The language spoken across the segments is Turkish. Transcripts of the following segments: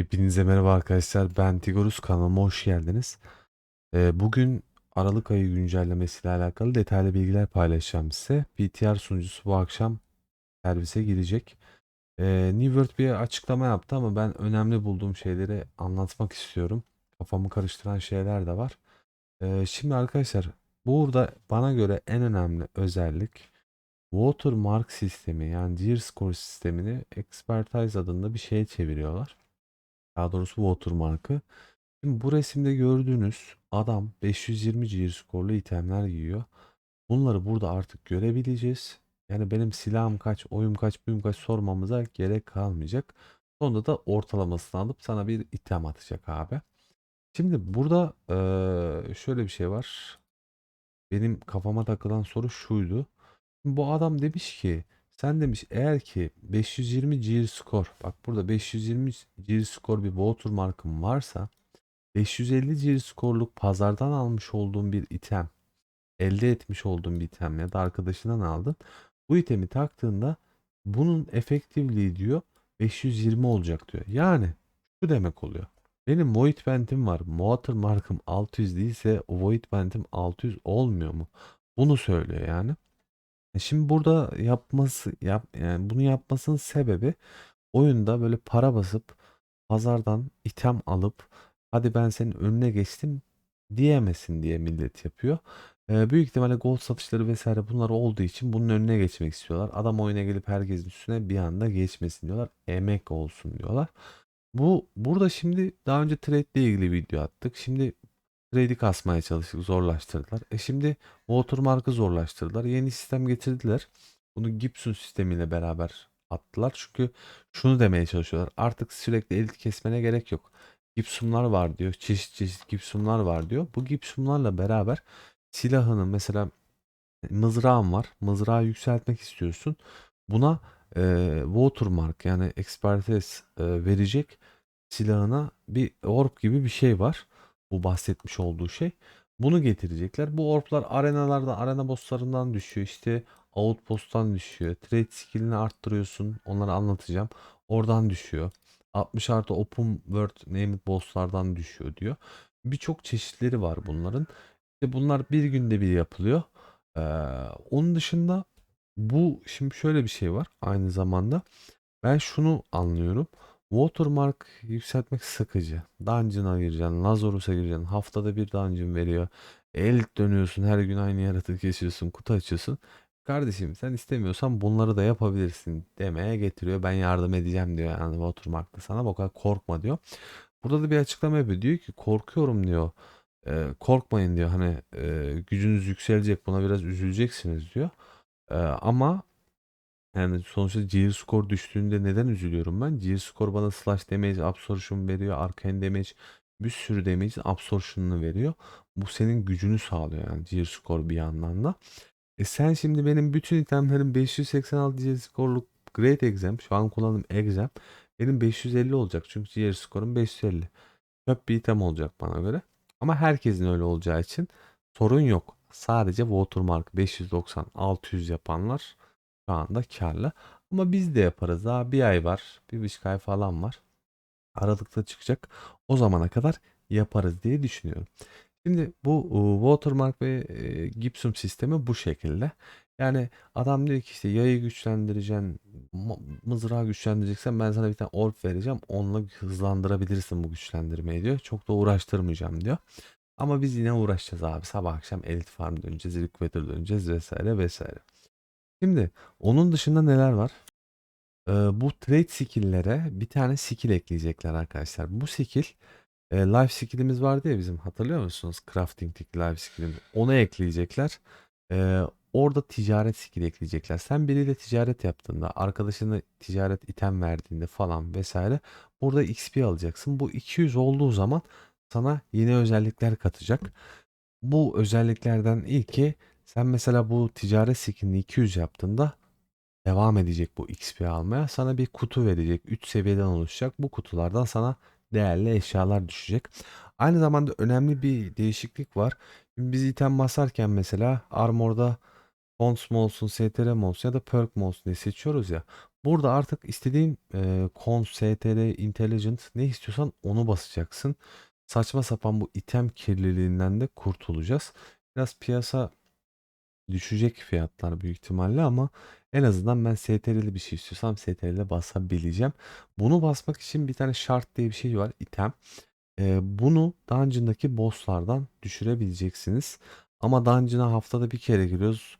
Hepinize merhaba arkadaşlar. Ben Tigorus kanalıma hoş geldiniz. Ee, bugün Aralık ayı güncellemesiyle alakalı detaylı bilgiler paylaşacağım size. PTR sunucusu bu akşam servise girecek. Ee, New World bir açıklama yaptı ama ben önemli bulduğum şeyleri anlatmak istiyorum. Kafamı karıştıran şeyler de var. Ee, şimdi arkadaşlar burada bana göre en önemli özellik Watermark sistemi yani Gear Score sistemini Expertise adında bir şeye çeviriyorlar. Daha doğrusu watermark'ı. Şimdi bu resimde gördüğünüz adam 520 gear skorlu itemler giyiyor. Bunları burada artık görebileceğiz. Yani benim silahım kaç, oyum kaç, buyum kaç sormamıza gerek kalmayacak. Sonunda da ortalamasını alıp sana bir item atacak abi. Şimdi burada şöyle bir şey var. Benim kafama takılan soru şuydu. Bu adam demiş ki sen demiş eğer ki 520 gear skor bak burada 520 gear skor bir watermark'ın varsa 550 gear skorluk pazardan almış olduğun bir item elde etmiş olduğun bir item ya da arkadaşından aldın. Bu itemi taktığında bunun efektifliği diyor 520 olacak diyor. Yani şu demek oluyor. Benim Void Band'im var. Watermark'ım 600 değilse Void Band'im 600 olmuyor mu? Bunu söylüyor yani. E Şimdi burada yapması yap yani bunu yapmasının sebebi oyunda böyle para basıp pazardan item alıp hadi ben senin önüne geçtim diyemesin diye millet yapıyor. Ee, büyük ihtimalle gold satışları vesaire bunlar olduğu için bunun önüne geçmek istiyorlar. Adam oyuna gelip herkesin üstüne bir anda geçmesin diyorlar. Emek olsun diyorlar. Bu burada şimdi daha önce trade ile ilgili video attık. Şimdi trade'i kasmaya çalıştık, zorlaştırdılar. E şimdi watermark'ı zorlaştırdılar. Yeni sistem getirdiler. Bunu Gibson sistemiyle beraber attılar. Çünkü şunu demeye çalışıyorlar. Artık sürekli elit kesmene gerek yok. Gibson'lar var diyor. Çeşit çeşit Gibson'lar var diyor. Bu Gibson'larla beraber silahının mesela mızrağın var. Mızrağı yükseltmek istiyorsun. Buna e, watermark yani expertise e, verecek silahına bir orb gibi bir şey var. Bu bahsetmiş olduğu şey. Bunu getirecekler. Bu orblar arenalarda arena bosslarından düşüyor. İşte outpost'tan düşüyor. Trade skill'ini arttırıyorsun. Onları anlatacağım. Oradan düşüyor. 60 artı open world named bosslardan düşüyor diyor. Birçok çeşitleri var bunların. İşte bunlar bir günde bir yapılıyor. Ee, onun dışında bu şimdi şöyle bir şey var aynı zamanda. Ben şunu anlıyorum. Watermark yükseltmek sıkıcı. Dungeon'a gireceksin, Lazarus'a gireceksin. Haftada bir dungeon veriyor. Elit dönüyorsun, her gün aynı yaratık geçiyorsun, kutu açıyorsun. Kardeşim sen istemiyorsan bunları da yapabilirsin demeye getiriyor. Ben yardım edeceğim diyor yani Watermark'ta sana. Bu kadar korkma diyor. Burada da bir açıklama yapıyor. Diyor ki korkuyorum diyor. Ee, korkmayın diyor. Hani e, gücünüz yükselecek buna biraz üzüleceksiniz diyor. Ee, ama yani sonuçta gear score düştüğünde neden üzülüyorum ben? Gear score bana slash damage absorption veriyor. Arcane damage bir sürü damage absorption'ını veriyor. Bu senin gücünü sağlıyor yani gear score bir yandan da. E sen şimdi benim bütün itemlerim 586 gear score'luk Great Exam. Şu an kullandığım Exam. Benim 550 olacak. Çünkü gear score'um 550. Çöp bir item olacak bana göre. Ama herkesin öyle olacağı için sorun yok. Sadece watermark 590 600 yapanlar şu anda karlı. Ama biz de yaparız. Daha bir ay var. Bir buçuk ay falan var. Aralıkta çıkacak. O zamana kadar yaparız diye düşünüyorum. Şimdi bu e, watermark ve e, Gibson sistemi bu şekilde. Yani adam diyor ki işte yayı güçlendireceksin, mızrağı güçlendireceksen ben sana bir tane orb vereceğim. Onunla hızlandırabilirsin bu güçlendirmeyi diyor. Çok da uğraştırmayacağım diyor. Ama biz yine uğraşacağız abi. Sabah akşam Elite Farm döneceğiz, Liquidator döneceğiz vesaire vesaire. Şimdi onun dışında neler var? Ee, bu trade skill'lere bir tane skill ekleyecekler arkadaşlar. Bu skill e, life skill'imiz vardı ya bizim hatırlıyor musunuz? Crafting'deki life skill'imiz. Onu ekleyecekler. Ee, orada ticaret skill ekleyecekler. Sen biriyle ticaret yaptığında, arkadaşına ticaret item verdiğinde falan vesaire burada XP alacaksın. Bu 200 olduğu zaman sana yeni özellikler katacak. Bu özelliklerden ilki sen mesela bu ticaret skillini 200 yaptığında devam edecek bu XP almaya. Sana bir kutu verecek. 3 seviyeden oluşacak. Bu kutulardan sana değerli eşyalar düşecek. Aynı zamanda önemli bir değişiklik var. Şimdi biz item basarken mesela armorda Font mu olsun, STR mi olsun ya da perk mi olsun diye seçiyoruz ya. Burada artık istediğin e, cons, str, intelligent ne istiyorsan onu basacaksın. Saçma sapan bu item kirliliğinden de kurtulacağız. Biraz piyasa düşecek fiyatlar büyük ihtimalle ama en azından ben STR'li bir şey istiyorsam STR'le basabileceğim. Bunu basmak için bir tane şart diye bir şey var item. Ee, bunu dungeon'daki bosslardan düşürebileceksiniz. Ama dungeon'a haftada bir kere giriyoruz.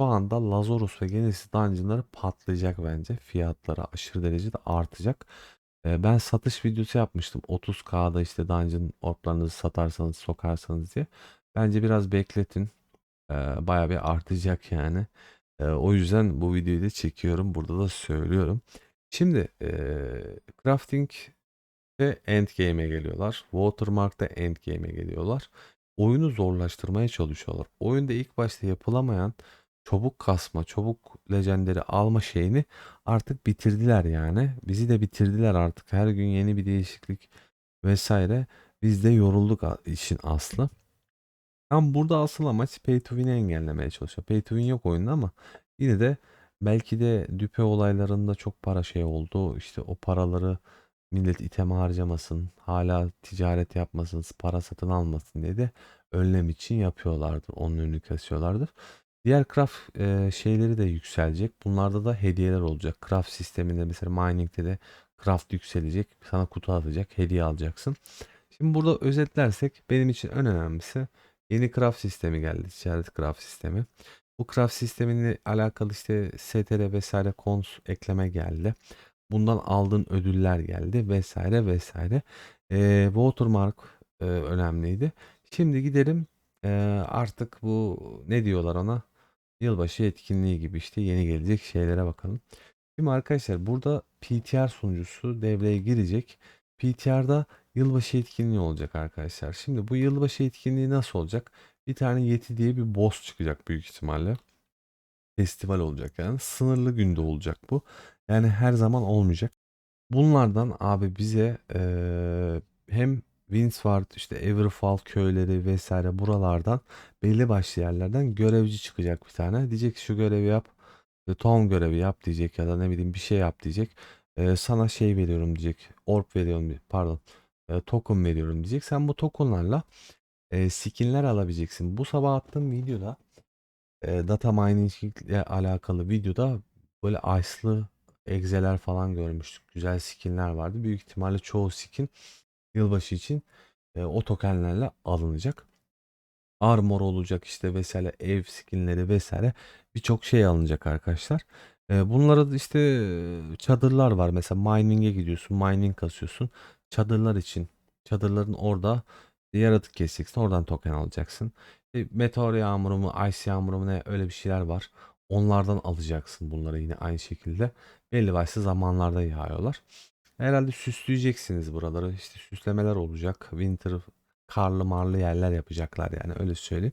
Şu anda Lazarus ve Genesis dungeon'ları patlayacak bence. Fiyatları aşırı derecede artacak. Ee, ben satış videosu yapmıştım. 30k'da işte dungeon orplarınızı satarsanız sokarsanız diye. Bence biraz bekletin. Ee, bayağı bir artacak yani. Ee, o yüzden bu videoyu da çekiyorum. Burada da söylüyorum. Şimdi ee, crafting ve endgame'e geliyorlar. Watermark'ta endgame'e geliyorlar. Oyunu zorlaştırmaya çalışıyorlar. Oyunda ilk başta yapılamayan çabuk kasma, çabuk legendleri alma şeyini artık bitirdiler yani. Bizi de bitirdiler artık. Her gün yeni bir değişiklik vesaire. Biz de yorulduk işin aslı. Tam burada asıl amaç pay to win'i engellemeye çalışıyor. Pay to win yok oyunda ama yine de belki de düpe olaylarında çok para şey oldu. İşte o paraları millet item harcamasın, hala ticaret yapmasın, para satın almasın diye de önlem için yapıyorlardır. Onun önünü kesiyorlardır. Diğer craft e, şeyleri de yükselecek. Bunlarda da hediyeler olacak. Craft sisteminde mesela mining'de de craft yükselecek. Sana kutu atacak, hediye alacaksın. Şimdi burada özetlersek benim için en önemlisi Yeni craft sistemi geldi. Ticaret craft sistemi. Bu craft sistemiyle alakalı işte str vesaire cons ekleme geldi. Bundan aldığın ödüller geldi vesaire vesaire. E, watermark e, önemliydi. Şimdi gidelim e, artık bu ne diyorlar ona? Yılbaşı etkinliği gibi işte yeni gelecek şeylere bakalım. Şimdi arkadaşlar burada PTR sunucusu devreye girecek. PTR'da yılbaşı etkinliği olacak arkadaşlar. Şimdi bu yılbaşı etkinliği nasıl olacak? Bir tane Yeti diye bir boss çıkacak büyük ihtimalle. Festival olacak yani. Sınırlı günde olacak bu. Yani her zaman olmayacak. Bunlardan abi bize eee, hem Windsward işte Everfall köyleri vesaire buralardan belli başlı yerlerden görevci çıkacak bir tane. Diyecek şu görevi yap. e, Town görevi yap diyecek ya da ne bileyim bir şey yap diyecek. E, sana şey veriyorum diyecek. Orb veriyorum di- pardon. E, token veriyorum diyecek. Sen bu tokenlarla e, skinler alabileceksin. Bu sabah attığım videoda e, data mining ile alakalı videoda böyle ice'lı egzeler falan görmüştük. Güzel skinler vardı. Büyük ihtimalle çoğu skin yılbaşı için e, o tokenlerle alınacak. Armor olacak işte vesaire ev skinleri vesaire birçok şey alınacak arkadaşlar. E, bunlara da işte çadırlar var. Mesela mining'e gidiyorsun, mining kasıyorsun. Çadırlar için çadırların orada yaratık keseceksin. Oradan token alacaksın. E, meteor yağmuru mu, ice yağmuru mu ne öyle bir şeyler var. Onlardan alacaksın bunları yine aynı şekilde. Belli başlı zamanlarda yağıyorlar. Herhalde süsleyeceksiniz buraları. İşte süslemeler olacak. Winter karlı marlı yerler yapacaklar yani öyle söyleyeyim.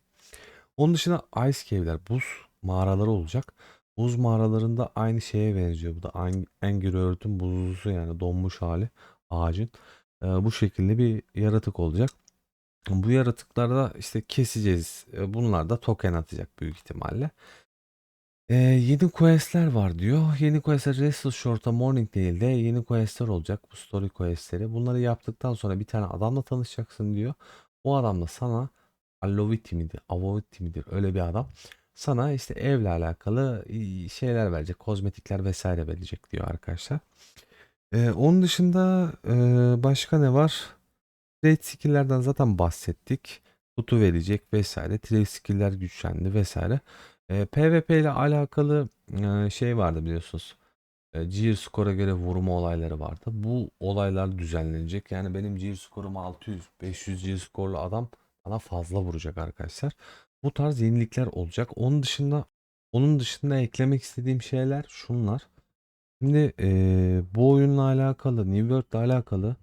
Onun dışında ice cave'ler, buz mağaraları olacak. Buz mağaralarında aynı şeye benziyor. Bu da Ang- Angry Earth'ün buzlusu yani donmuş hali ağacın. Ee, bu şekilde bir yaratık olacak. Bu yaratıklarda işte keseceğiz. Ee, Bunlar da token atacak büyük ihtimalle. Ee, yeni questler var diyor. Yeni questler Restless Short'a Morning değil de yeni questler olacak. Bu story questleri. Bunları yaptıktan sonra bir tane adamla tanışacaksın diyor. O adam da sana Alloviti midir? Avoviti midir? Öyle bir adam. Sana işte evle alakalı şeyler verecek. Kozmetikler vesaire verecek diyor arkadaşlar. Ee, onun dışında e, başka ne var? Trade skill'lerden zaten bahsettik. Kutu verecek vesaire. Trade skill'ler güçlendi vesaire. E, PvP ile alakalı e, şey vardı biliyorsunuz. E, Gear score'a göre vurma olayları vardı. Bu olaylar düzenlenecek. Yani benim Gear score'um 600, 500 Gear score'lu adam bana fazla vuracak arkadaşlar. Bu tarz yenilikler olacak. Onun dışında onun dışında eklemek istediğim şeyler şunlar. Şimdi e, bu oyunla alakalı, New World'la alakalı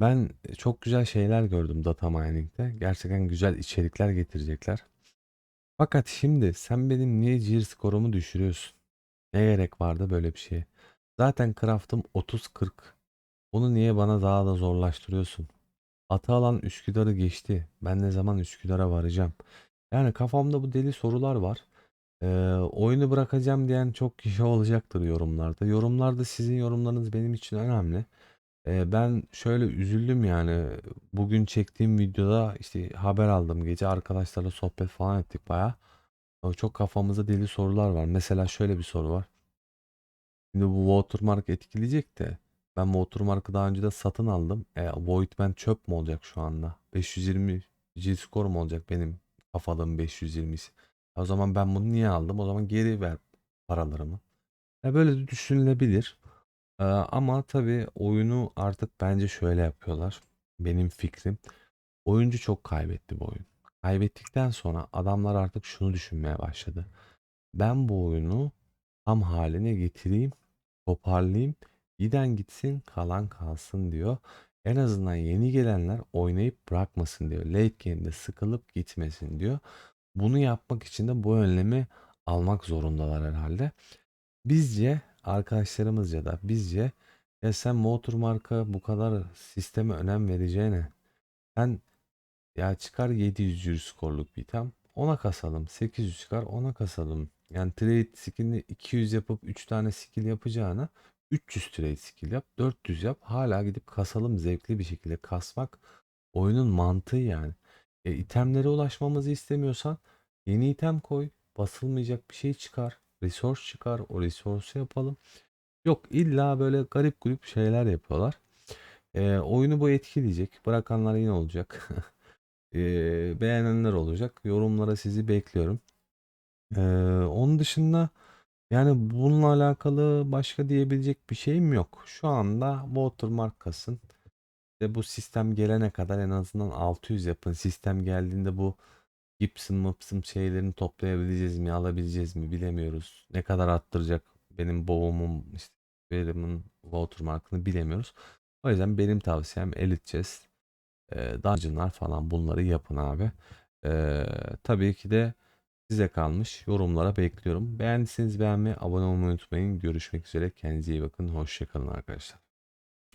ben çok güzel şeyler gördüm data mining'de. Gerçekten güzel içerikler getirecekler. Fakat şimdi sen benim niye gear skorumu düşürüyorsun? Ne gerek vardı böyle bir şeye? Zaten craft'ım 30-40. Bunu niye bana daha da zorlaştırıyorsun? Atı alan Üsküdar'ı geçti. Ben ne zaman Üsküdar'a varacağım? Yani kafamda bu deli sorular var. Ee, oyunu bırakacağım diyen çok kişi olacaktır yorumlarda. Yorumlarda sizin yorumlarınız benim için önemli. Ee, ben şöyle üzüldüm yani. Bugün çektiğim videoda işte haber aldım. Gece arkadaşlarla sohbet falan ettik baya. Çok kafamızda deli sorular var. Mesela şöyle bir soru var. Şimdi bu watermark etkileyecek de ben watermark'ı daha önce de satın aldım. E, Voidman çöp mü olacak şu anda? 520 G-score mu olacak benim kafalığım 520'si? O zaman ben bunu niye aldım? O zaman geri ver paralarımı. Ya böyle düşünülebilir. Ee, ama tabii oyunu artık bence şöyle yapıyorlar. Benim fikrim. Oyuncu çok kaybetti bu oyun. Kaybettikten sonra adamlar artık şunu düşünmeye başladı. Ben bu oyunu tam haline getireyim, toparlayayım, giden gitsin, kalan kalsın diyor. En azından yeni gelenler oynayıp bırakmasın diyor. Late game'de sıkılıp gitmesin diyor. Bunu yapmak için de bu önlemi almak zorundalar herhalde. Bizce arkadaşlarımızca da bizce ya sen motor marka bu kadar sisteme önem vereceğine sen ya çıkar 700 euro skorluk bir item ona kasalım 800 çıkar ona kasalım yani trade skillini 200 yapıp 3 tane skill yapacağına 300 trade skill yap 400 yap hala gidip kasalım zevkli bir şekilde kasmak oyunun mantığı yani. E, itemlere ulaşmamızı istemiyorsan yeni item koy basılmayacak bir şey çıkar resource çıkar o resource'u yapalım. Yok illa böyle garip grup şeyler yapıyorlar. E, oyunu bu etkileyecek. Bırakanlar yine olacak. e, beğenenler olacak. Yorumlara sizi bekliyorum. E, onun dışında yani bununla alakalı başka diyebilecek bir şeyim yok. Şu anda watermark kasın. Ve bu sistem gelene kadar en azından 600 yapın. Sistem geldiğinde bu Gibson mıpsım şeylerini toplayabileceğiz mi, alabileceğiz mi bilemiyoruz. Ne kadar arttıracak benim boğumum, işte verimin watermark'ını bilemiyoruz. O yüzden benim tavsiyem Elite Chest, e, Dungeon'lar falan bunları yapın abi. E, tabii ki de size kalmış. Yorumlara bekliyorum. Beğendiyseniz beğenmeyi, abone olmayı unutmayın. Görüşmek üzere. Kendinize iyi bakın. Hoşçakalın arkadaşlar.